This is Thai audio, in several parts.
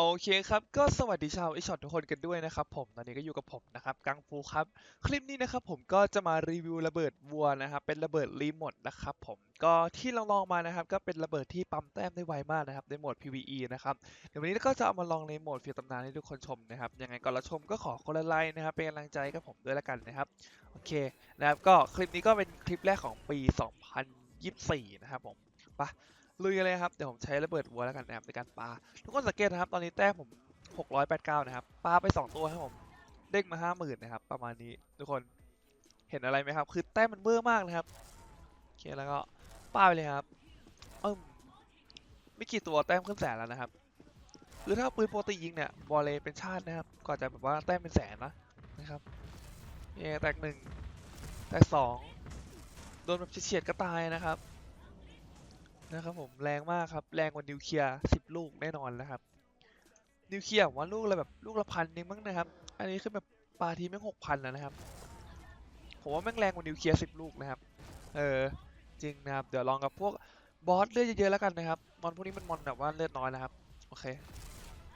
โอเคครับ ก็สวัสดีชาวไอช็อตทุกคนกันด้วยนะครับผม ตอนนี้ก็อยู่กับผมนะครับกังฟูครับ คลิปนี้นะครับผมก็จะมารีวิวระเบิดวัวนะครับ เป็นระเบิดรีโมทนะครับผมก็ที่ลองๆมานะครับ ก็เป็นระเบิดที่ปั๊มแต้มได้ไวมากนะครับในโหมด PVE นะครับเดี๋ยววันนี้ก็จะเอามาลองในโหมดฟิลตำนานให้ทุกคนชมนะครับยังไงก่อนรับชมก็ขอคนละไลค์นะครับเป็นกำลังใจกับผมด้วยละกันนะครับโอเคนะครับก็คลิปนี้ก็เป็นคลิปแรกของปี 2024 นะครับผมไปะ ลุยกันเลยครับ เดี๋ยวผมใช้ระเบิดวัวแล้วกันนะครับในการปาทุกคนสังเกตนะครับ ตอนนี้แต้มผม 689 นะครับ ปาไป 2 ตัวครับผม เด้งมา 50,000 นะครับ ประมาณนี้ทุกคน เห็นอะไรไหมครับ คือแต้มมันเบ้อมากนะครับ โอเค แล้วก็ปาไปเลยครับเอืมไม่กี่ตัวแต้มขึ้นแสนแล้วนะครับคือถ้าปืนโปกติยิงเนี่ย บอลเลยเป็นชาตินะครับ ก็จะแบบว่าแต้มเป็นแสนนะนะครับเนี่ยแตกหนึ่งแตกสองโดนแบบเฉียดๆก็ตายนะครับ นะครับผมแรงมากครับ แรงกว่านิวเคลียร์สิบลูกแน่นอนนะครับ นิวเคลียร์ว่าลูกละแบบลูกละพันนึงมั้งนะครับ อันนี้คือแบบปาทีแม่งหกพันแล้วนะครับ ผมว่าแม่งแรงกว่านิวเคลียร์สิบลูกนะครับ เออจริงนะครับ เดี๋ยวลองกับพวกบอสเลือดเยอะๆแล้วกันนะครับ มอนพวกนี้มันมอนแบบว่าเลือดน้อยนะครับ โอเค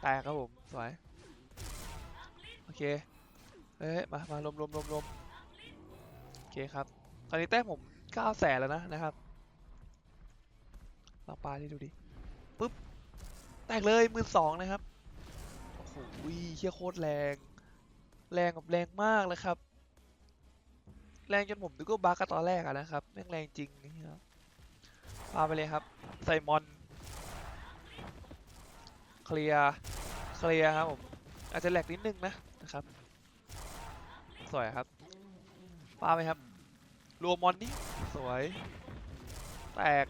แตกครับผมสวย โอเค เอ้ยมามารวมรวมรวมรวมโอเคครับ ตอนนี้แต้มผมเก้าแสนแล้วนะนะครับ ลองปาดิดูดิปึ๊บแตกเลยมื่นสองนะครับโอ้โหเฮียโคตรแรง แรงแบบแรงมากเลยครับ แรงจนผมนึกว่าบั๊กอะตอนแรกอะนะครับแม่งแรงจริงนี่ครับปาไปเลยครับใส่มอนเคลียร์เคลียร์ครับผมอาจจะแหลกนิดนึงนะนะครับสวยครับปาไปครับรวมมอนนี่สวย แตก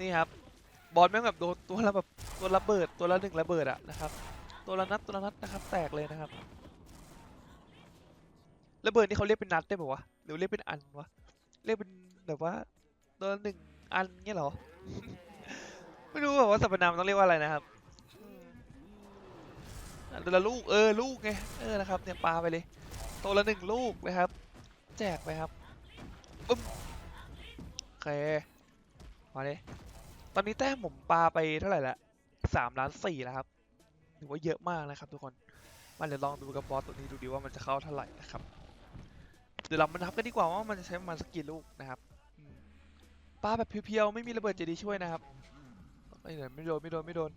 นี่ครับบอลแม่งแบบโดนตัวละแบบตัวระเบิดตัวละหนึ่งระเบิดอะนะครับ ตัวละนัดตัวละนัดนะครับ แตกเลยนะครับระเบิดนี่เขาเรียกเป็นนัดได้ป่าวะหรือเรียกเป็นอันวะเรียกเป็นแบบว่าตัวละหนึ่งอันเงี้ยเหรอไม่รู้แบบว่าสรรพนามต้องเรียกว่าอะไรนะครับตัวละลูกเออลูกไงเออนะครับเนี่ยปาไปเลยตัวละหนึ่งลูกนะครับ แจกไปครับอึ้มโอเคมาเลย ตอนนี้แต้มผมปาไปเท่าไหร่ละสามล้านสี่แล้วครับถือว่าเยอะมากนะครับทุกคนมาเดี๋ยวลองดูกับบอสตัวนี้ดูดีว่ามันจะเข้าเท่าไหร่นะครับ เดี๋ยวเรามานับกันดีกว่าว่ามันจะใช้มาณสักกี่ลูกนะครับปาแบบเพียวๆไม่มีระเบิดเจดีช่วยนะครับไม่โดนไม่โดนไม่โดนไม่โดน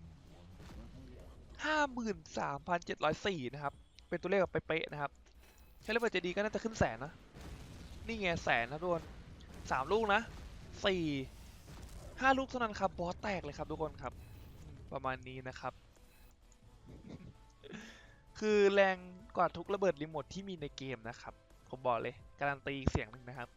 ห้าหมื่นสามพันเจ็ดร้อยสี่นะครับ เป็นตัวเลขแบบเป๊ะๆนะครับใช้ระเบิดเจดีก็น่าจะขึ้นแสนนะ นี่ไงแสนนะทุกคนสามลูกนะสี่ ห้าลูกเท่านั้นครับบอสแตกเลยครับทุกคนครับ ประมาณนี้นะครับ คือแรงกว่าทุกระเบิดรีโมทที่มีในเกมนะครับ ผมบอกเลย การันตีเสียงหนึ่งนะครับ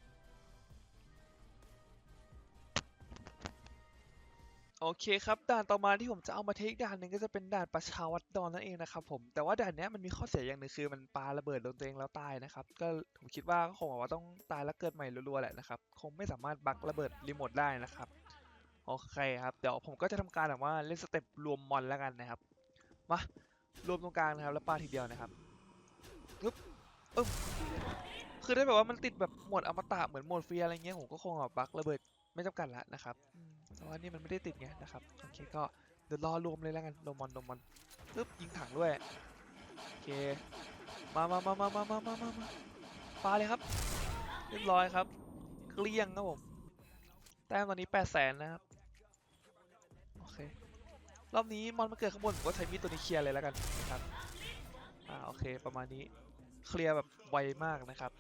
โอเคครับด่านต่อมาที่ผมจะเอามาเทคด่านหนึ่งก็จะเป็นด่านประชาวัดดอนนั่นเองนะครับผมแต่ว่าด่านนี้มันมีข้อเสียอย่างหนึ่งคือมันปาระเบิดโดนตัวเองแล้วตายนะครับ ก็ผมคิดว่าก็คงว่าต้องตายแล้วเกิดใหม่รัวๆแหละนะครับ คงไม่สามารถบักระเบิดรีโมทได้นะครับ โอเคครับ เดี๋ยวผมก็จะทำการแบบว่าเล่นสเต็ปรวมมอนแล้วกันนะครับ มารวมตรงกลางนะครับแล้วปาทีเดียวนะครับปึ๊บอึ๊บคือถ้แบบว่ามันติดแบบหมดอมตะเหมือนหมดเฟรีอะไรเงี้ยผมก็คงแบบบักระเบิดไม่จำกัดละนะครับแต่ว่านี่มันไม่ได้ติดไงนะครับโอเคก็เดี๋ยวรอรวมเลยแล้วกันรวมมอนรวมมอนปึ๊บยิงถังด้วยโอเคมามามามามามามามามาปาเลยครับ เรียบร้อยครับเกลี้ยงครับผมแต้มตอนนี้แปดแสนนะครับ รอบนี้มอนมาเกิดข้างบนผมก็ใช้มีดตัวนี้เคลียร์เลยแล้วกันนะครับอ่าโอเคประมาณนี้เคลียร์แบบไวมากนะครับ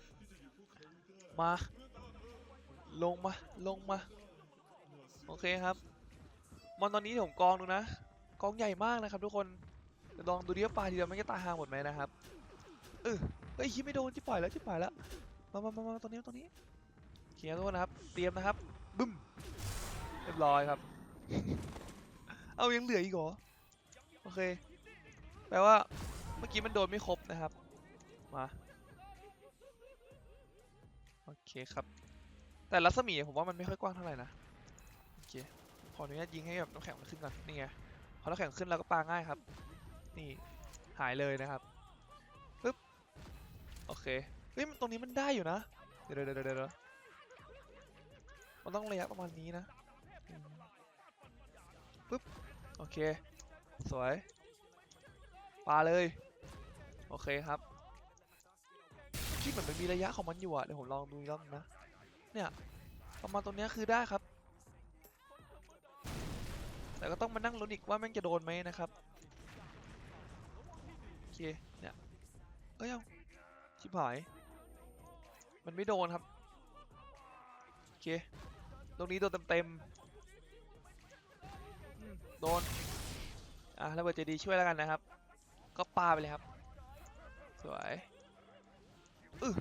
มา ลงมาลงมา โอเคครับ มอนตอนนี้ผมกองดูนะ กองใหญ่มากนะครับ ทุกคนเดี๋ยวลองดูดิว่าปลาทีเดียวมันจะตายห่างหมดไหมนะครับเออเฮ้ยคิดไม่โดนจิบปล่อยแล้วจิบปล่อยแล้วมามามามาตรงนี้ตรงนี้เคลียร์ทุกคนนะครับ เตรียมนะครับบึ้มเรียบร้อยครับ เอายังเหลืออีกเหรอ โอเค แปลว่าเมื่อกี้มันโดนไม่ครบนะครับ มา โอเคครับ แต่รัศมีผมว่ามันไม่ค่อยกว้างเท่าไหร่นะ โอเค ขออนุญาตยิงให้แบบน้ำแข็งมันขึ้นก่อน นี่ไง พอน้ำแข็งขึ้นแล้วก็ปาง่ายครับ นี่หายเลยนะครับปึ๊บ โอเค เฮ้ยตรงนี้มันได้อยู่นะ เดี๋ยวเดี๋ยวเดี๋ยวเดี๋ยวมันต้องระยะประมาณนี้นะปึ๊บ โอเค สวยปาเลย โอเคครับคิดเหมือนมันมีระยะของมันอยู่อะเดี๋ยวผมลองดูรอบนะ เนี่ยประมาณตรงนี้คือได้ครับ แต่ก็ต้องมานั่งลุ้นอีกว่าแม่งจะโดนไหมนะครับ โอเค เนี่ย เอ้ยเอาชิบหาย มันไม่โดนครับ โอเค ตรงนี้โดนเต็มๆอืม โดน อะระเบิดเจดีช่วยแล้วกันนะครับ ก็ปาไปเลยครับ สวยอือ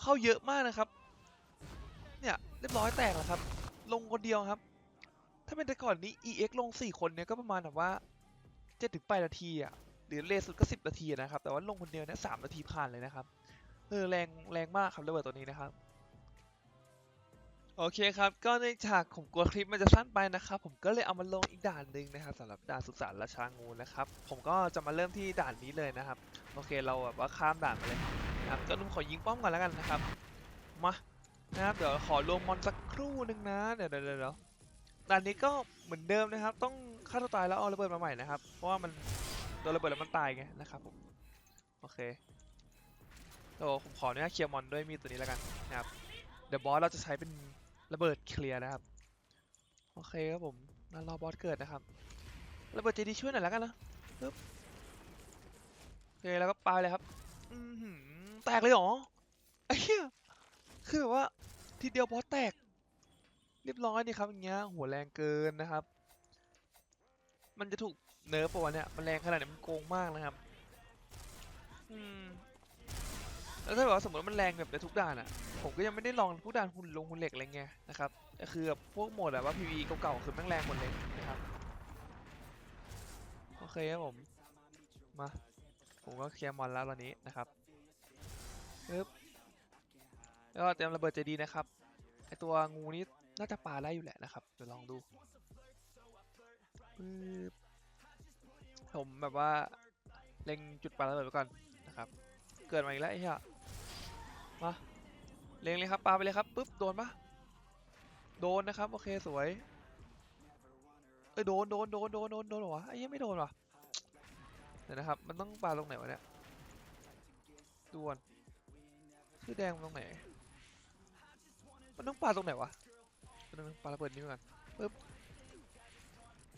เข้าเยอะมากนะครับ เนี่ยเรียบร้อยแตกแล้วครับ ลงคนเดียวครับ ถ้าเป็นแต่ก่อนนี้ EX ลง 4 คนเนี่ยก็ประมาณแบบว่า7ถึง8นาทีอะหรือเลทสุดก็10นาทีนะครับ แต่ว่าลงคนเดียวเนี่ย3นาทีผ่านเลยนะครับ เออแรงแรงมากครับระเบิดตัวนี้นะครับ โอเคครับ ก็เนื่องจากผมกลัวคลิปมันจะสั้นไปนะครับ ผมก็เลยเอามาลงอีกด่านหนึ่งนะครับสำหรับด่านสุสานราชางูนะครับ ผมก็จะมาเริ่มที่ด่านนี้เลยนะครับ โอเคเราแบบว่าข้ามด่านไปเลยนะครับก็นุ่มขอยิงป้อมก่อนแล้วกันนะครับ มานะครับเดี๋ยวขอรวมอนสักครู่หนึ่งนะเดี๋ยวเดี๋ยวเดี๋ยวด่านนี้ก็เหมือนเดิมนะครับ ต้องฆ่าตัวตายแล้วเอาระเบิดมาใหม่นะครับ เพราะว่ามันโดนระเบิดแล้วมันตายไงนะครับผมโอเคโอ้ผมขออนุญาตเคลียร์มอนด้วยมีดตัวนี้แล้วกันนะครับเดี๋ยวบอสเราจะใช้เป็น ระเบิดเคลียร์นะครับ โอเคครับผมนั่นรอบอสเกิดนะครับ ระเบิดเจดีช่วยหน่อยแล้วกันนะปึ๊บโอเคแล้วก็ปาเลยครับอือหือแตกเลยเหรอไอ้เหี้ยคือแบบว่าทีเดียวบอสแตก เรียบร้อยนี่ครับอย่างเงี้ยหัวแรงเกินนะครับ มันจะถูกเนิร์ฟปะวะเนี่ยมันแรงขนาดนี้มันโกงมากนะครับ อืม แล้วถ้าแบบว่าสมมติว่ามันแรงแบบในทุกด่านอะ ผมก็ยังไม่ได้ลองพวกด่านหุ่นลงหุ่นเหล็กอะไรเงี้ยนะครับแต่คือแบบพวกโหมดแบบว่า PVE เก่าๆคือแม่งแรงหมดเลยนะครับ โอเคครับผม มา ผมก็เคลียร์มอนแล้วตอนนี้นะครับปึ๊บแล้วก็เตรียมระเบิดเจดีนะครับ ไอตัวงูนี้น่าจะปาได้อยู่แหละนะครับ เดี๋ยวลองดูปึ๊บผมแบบว่าเล็งจุดปาระเบิดไว้ก่อนนะครับ เกิดมาอีกแล้วไอ้เหี้ยมาเล็งเลยครับปาไปเลยครับปุ๊บโดนปะโดนนะครับโอเคสวยเอ้ยโดนโดนโดนโดนโดนโดนหรอวะไอ้ยังไม่โดนวะเดี๋ยวนะครับมันต้องปาตรงไหนวะเนี่ยด่วนชื่อแดงตรงไหนมันต้องปาตรงไหนวะแป๊บนึงปาระเบิดนี้ก่อนปึ๊บ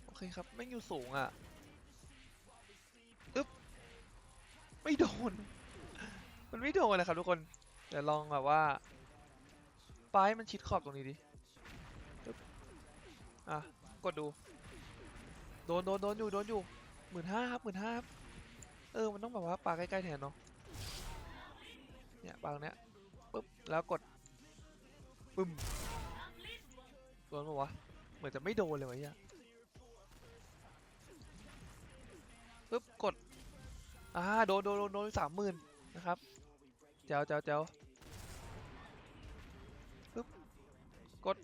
โอเคครับไม่งอยู่สูงอะปึ๊บไม่โดน มันไม่โดนนะครับทุกคน เดี๋ยวลองแบบว่าปลายมันชิดขอบตรงนี้ดิอะ กดดู โดนโดนโดนอยู่โดนอยู่หมื่นห้าครับหมื่นห้าครับเออ มันต้องแบบว่าปลาใกล้ๆแทนเนาะ เนี่ยปลางเนี้ยปึ๊บ แล้วกดปึ้มโดนปะวะ เหมือนจะไม่โดนเลยวะเนี่ยปึ๊บ กด อ่า โดนโดนโดนโดนสามหมื่นนะครับ จ้าเจ้าเจ้าปึ๊บกด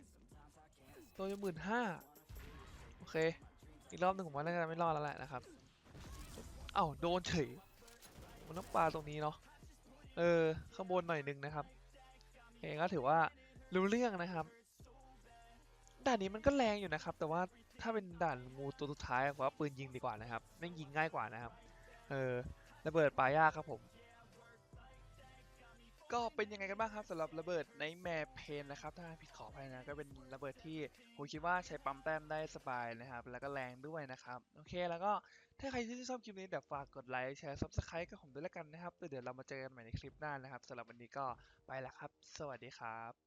ตัวหมื่นห้าโอเค อีกรอบหนึ่งผมว่าน่าจะไม่รอดแล้วแหละนะครับเอ้าโดนเฉยมันต้องปาตรงนี้เนาะเออข้างบนหน่อยหนึงนะครับเองก็ถือว่ารู้เรื่องนะครับ ด่านนี้มันก็แรงอยู่นะครับ แต่ว่าถ้าเป็นด่านงูตัวสุดท้ายผมว่าปืนยิงดีกว่านะครับแม่งยิงง่ายกว่านะครับ เออระเบิดปลายากครับผม ก็เป็นยังไงกันบ้างครับสำหรับระเบิดในแมเพนนะครับ ถ้าผิดขออภัยนะก็เป็นระเบิดที่ผมคิดว่าใช้ปั๊มแต้มได้สบายนะครับ แล้วก็แรงด้วยนะครับ โอเคแล้วก็ถ้าใครที่ชอบคลิปนี้เดี๋ยวฝากกดไลค์แชร์ซับสไครต์กับผมด้วยแล้วกันนะครับแล้วเดี๋ยวเรามาเจอกันใหม่ในคลิปหน้านะครับสำหรับวันนี้ก็ไปแล้วครับ สวัสดีครับ